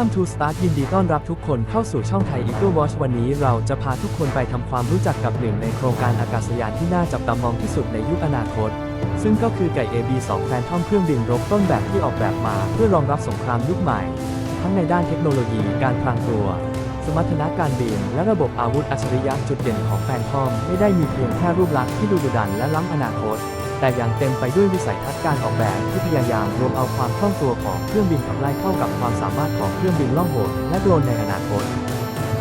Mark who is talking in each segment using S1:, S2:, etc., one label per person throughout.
S1: Welcome to Start ยินดีต้อนรับทุกคนเข้าสู่ช่องไทย Eagle Watch วันนี้เราจะพาทุกคนไปทำความรู้จักกับหนึ่งในโครงการอากาศยานที่น่าจับตามองที่สุดในยุคอนาคต ซึ่งก็คือไก่ AB-2 Phantom เครื่องบินรบต้นแบบที่ออกแบบมา เพื่อรองรับสงครามยุคใหม่ ทั้งในด้านเทคโนโลยี การพรางตัว สมรรถนะการบิน และระบบอาวุธอัจฉริยะจุดเด่นของแฟนทอม ไม่ได้มีเพียงแค่รูปลักษณ์ที่ดูดุดันและล้ำอนาคต แต่ยังเต็มไปด้วยวิสัยทัศน์การออกแบบที่พยายามรวมเอาความคล่องตัวของเครื่องบินขับไล่เข้ากับความสามารถของเครื่องบินล่องหนและโดรนในอนาคต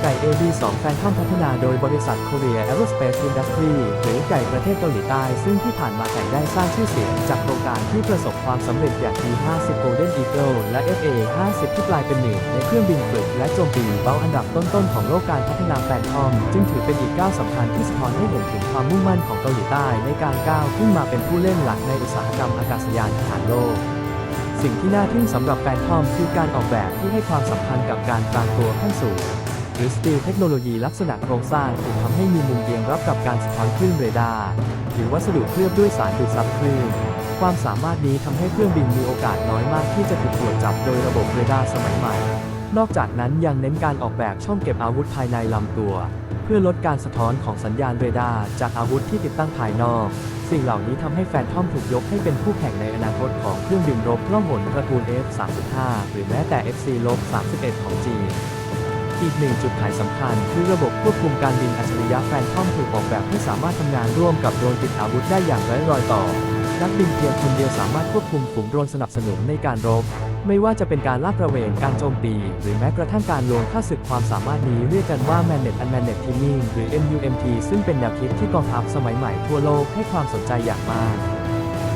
S1: ไก่ AB2 แฟนทอมพัฒนาโดยบริษัท Korea Aerospace Industry หรือไก่ประเทศเกาหลีใต้ ซึ่งที่ผ่านมาไก่ได้สร้างชื่อเสียงจากโครงการที่ประสบความสำเร็จอย่าง T50 Golden Eagle และ FA50 ที่กลายเป็นหนึ่งในเครื่องบินฝึกและโจมตีเป้าอันดับต้นๆของโลกการพัฒนาแฟนทอม จึงถือเป็นอีกก้าวสำคัญที่สะท้อนให้เห็นถึงความมุ่งมั่นของเกาหลีใต้ในการก้าวขึ้นมาเป็นผู้เล่นหลักในอุตสาหกรรมอากาศยานทหารโลกสิ่งที่น่าทึ่งสำหรับแฟนทอมคือการออกแบบที่ให้ความสำคัญกับการกลางตัวขั้นสูง หรือสตีลเทคโนโลยีลักษณะโครงสร้างถูกทำให้มีมุมเอียงรับกับการสะท้อนคลื่นเรดาร์หรือวัสดุเคลือบด้วยสารดูดซับคลื่นความสามารถนี้ทำให้เครื่องบินมีโอกาสน้อยมากที่จะถูกตรวจจับโดยระบบเรดาร์สมัยใหม่ นอกจากนั้นยังเน้นการออกแบบช่องเก็บอาวุธภายในลำตัว เพื่อลดการสะท้อนของสัญญาณเรดาร์จากอาวุธที่ติดตั้งภายนอก สิ่งเหล่านี้ทำให้แฟนทอมถูกยกให้เป็นคู่แข่งในอนาคตของเครื่องบินรบล่องหนตระกูล F-35 หรือแม้แต่ FC-31 ของจีน อีกหนึ่งจุดขายสำคัญคือระบบควบคุมการบินอัจฉริยะแฟนทอมถูกออกแบบให้สามารถทำงานร่วมกับโดรนติดอาวุธได้อย่างไร้รอยต่อ นักบินเพียงคนเดียวสามารถควบคุมฝูงโดรนสนับสนุนในการรบ ไม่ว่าจะเป็นการลาดตระเวน การโจมตี หรือแม้กระทั่งการลวงฆ่าศึกความสามารถนี้เรียกกันว่า Managed Unmanned Teaming หรือ MUMT ซึ่งเป็นแนวคิดที่กองทัพสมัยใหม่ทั่วโลกให้ความสนใจอย่างมาก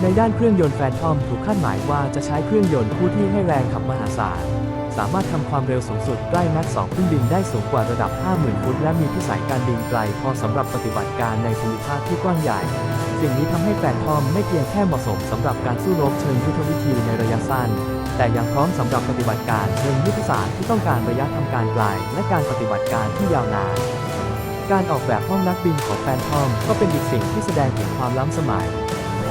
S1: ในด้านเครื่องยนต์แฟนทอมถูกคาดหมายว่าจะใช้เครื่องยนต์คู่ที่ให้แรงขับมหาศาล สามารถทำความเร็วสูงสุดใกล้แมค2เครื่องบินได้สูงกว่าระดับ 50,000 ฟุต และมีพิสัยการบินไกลพอสำหรับปฏิบัติการในภูมิภาคที่กว้างใหญ่ สิ่งนี้ทำให้แฟนทอมไม่เพียงแค่เหมาะสมสำหรับการสู้รบเชิงยุทธวิธีในระยะสั้น แต่ยังพร้อมสำหรับปฏิบัติการเชิงยุทธศาสตร์ที่ต้องการระยะทำการไกลและการปฏิบัติการที่ยาวนานการออกแบบห้องนักบินของแฟนทอมก็เป็นอีกสิ่งที่แสดงถึงความล้ำสมัย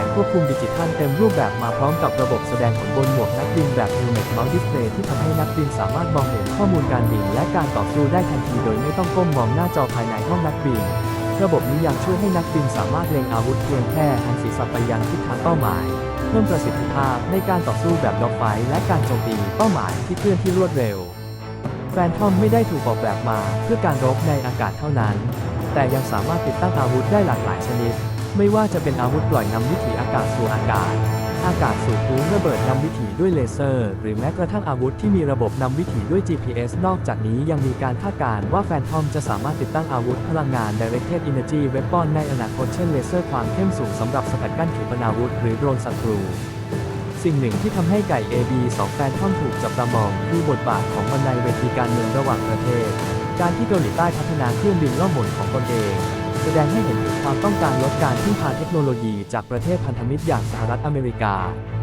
S1: แผงควบคุมดิจิทัลเต็มรูปแบบมาพร้อมกับระบบแสดงผลบนหมวกนักบินแบบ Helmet Mount Display ที่ทำให้นักบินสามารถมองเห็นข้อมูลการบิน และการต่อสู้ได้ทันทีโดยไม่ต้องก้มมองหน้าจอภายในห้องนักบิน ระบบนี้ยังช่วยให้นักบินสามารถเล็งอาวุธเพียงแค่หันศีรษะไปยังทิศทางเป้าหมาย เพิ่มประสิทธิภาพในการต่อสู้แบบดอกไฟและการโจมตีเป้าหมายที่เคลื่อนที่รวดเร็วแฟนทอมไม่ได้ถูกออกแบบมาเพื่อการรบในอากาศเท่านั้น แต่ยังสามารถติดตั้งอาวุธได้หลากหลายชนิด ไม่ว่าจะเป็นอาวุธปล่อยนำวิถีอากาศสู่อากาศ อากาศสู่พื้นระเบิดนำวิถีด้วยเลเซอร์ หรือแม้กระทั่งอาวุธที่มีระบบนำวิถีด้วย GPS นอกจากนี้ยังมีการคาดการณ์ว่าแฟนทอมจะสามารถติดตั้งอาวุธพลังงาน Directed Energy Weapon ในอนาคตเช่นเลเซอร์ความเข้มสูงสำหรับสกัดกั้นขีปนาวุธหรือโดรนศัตรูสิ่งหนึ่งที่ทำให้ไก่ AB2 แฟนทอมถูกจับตามอง คือบทบาทของมันในเวทีการเมืองระหว่างประเทศ การที่เกาหลีใต้พัฒนาเครื่องบินล่องหนของตนเอง แสดงให้เห็นถึงความต้องการลดการพึ่งพาเทคโนโลยีจากประเทศพันธมิตรอย่างสหรัฐอเมริกา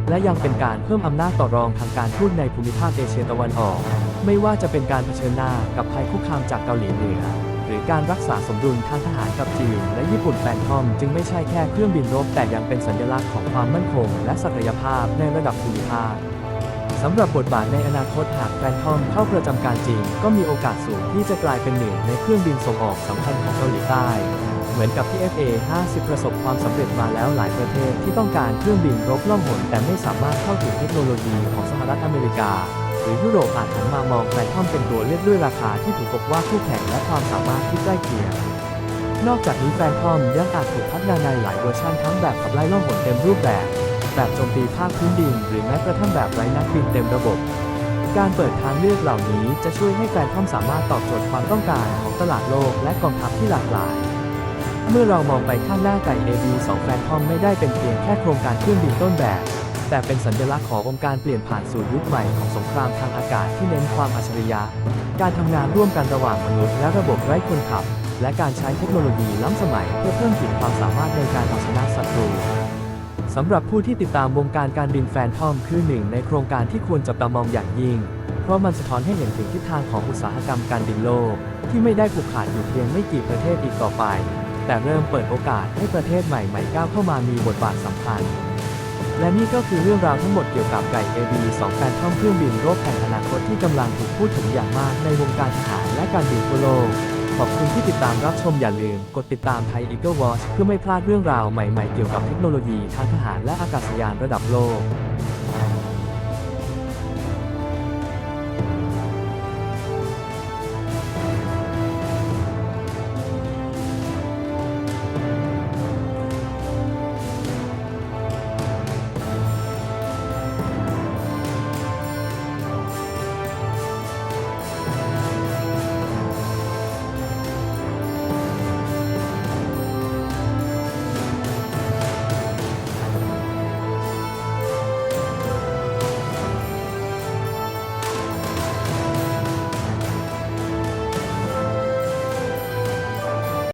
S1: และยังเป็นการเพิ่มอำนาจต่อรองทางการทูตในภูมิภาคเอเชียตะวันออก ไม่ว่าจะเป็นการเผชิญหน้ากับภัยคุกคามจากเกาหลีเหนือหรือการรักษาสมดุลทางทหารกับจีนและญี่ปุ่นแฟนทอมจึงไม่ใช่แค่เครื่องบินรบแต่ยังเป็นสัญลักษณ์ของความมั่นคง และศักยภาพในระดับภูมิภาค สำหรับบทบาทในอนาคตหากแฟนทอมเข้าประจำการจริง ก็มีโอกาสสูงที่จะกลายเป็นหนึ่งในเครื่องบินส่งออกสำคัญของเกาหลีใต้ เหมือนกับที่ FA-50 ประสบความสำเร็จมาแล้วหลายประเทศที่ต้องการเครื่องบินรบล่องหนแต่ไม่สามารถเข้าถึงเทคโนโลยีของสหรัฐอเมริกา หรือยุโรปอาจหันมามองแฟนทอมเป็นตัวเลือกด้วยราคาที่ถูกกว่าคู่แข่งและความสามารถที่ใกล้เคียงนอกจากนี้แฟนทอมยังอาจถูกพัฒนาในหลายเวอร์ชันทั้งแบบขับไล่ล่องหนเต็มรูปแบบ แบบโจมตีภาคพื้นดิน หรือแม้กระทั่งแบบไร้นักบินเต็มระบบ การเปิดทางเลือกเหล่านี้จะช่วยให้แฟนท่อมสามารถตอบโจทย์ความต้องการของตลาดโลกและกองทัพที่หลากหลาย เมื่อเรามองไปข้างหน้าไก่ AB2 แฟนทอมไม่ได้เป็นเพียงแค่โครงการเครื่องบินต้นแบบแต่เป็นสัญลักษณ์ขององค์การเปลี่ยนผ่านสู่ยุคใหม่ของสงครามทางอากาศที่เน้นความอัจฉริยะ การทำงานร่วมกันระหว่างมนุษย์และระบบไร้คนขับ และการใช้เทคโนโลยีล้ำสมัยเพื่อเพิ่มขีดความสามารถในการเอาชนะศัตรูำหรับผู้ที่ติดตามวงการการบินแฟนทอมคือหนึ่งในโครงการที่ควรจับตามองอย่างยิ่ง เพราะมันสะท้อนให้เห็นถึงทิศทางของอุตสาหกรรมการบินโลก ที่ไม่ได้ผูกขาดอยู่เพียงไม่กี่ประเทศอีกต่อไป แต่เริ่มเปิดโอกาสให้ประเทศใหม่ๆก้าวเข้ามามีบทบาทสำคัญ และนี่ก็คือเรื่องราวทั้งหมดเกี่ยวกับไก่ AB2 แฟนทองเครื่องบินรบแห่งอนาคตที่กำลังถูกพูดถึงอย่างมากในวงการทหารและการบินทั่วโลก ขอบคุณที่ติดตามรับชมอย่าลืมกดติดตามไทย Eagle Watch เพื่อไม่พลาดเรื่องราวใหม่ๆเกี่ยวกับเทคโนโลยีทางทหารและอากาศยานระดับโลก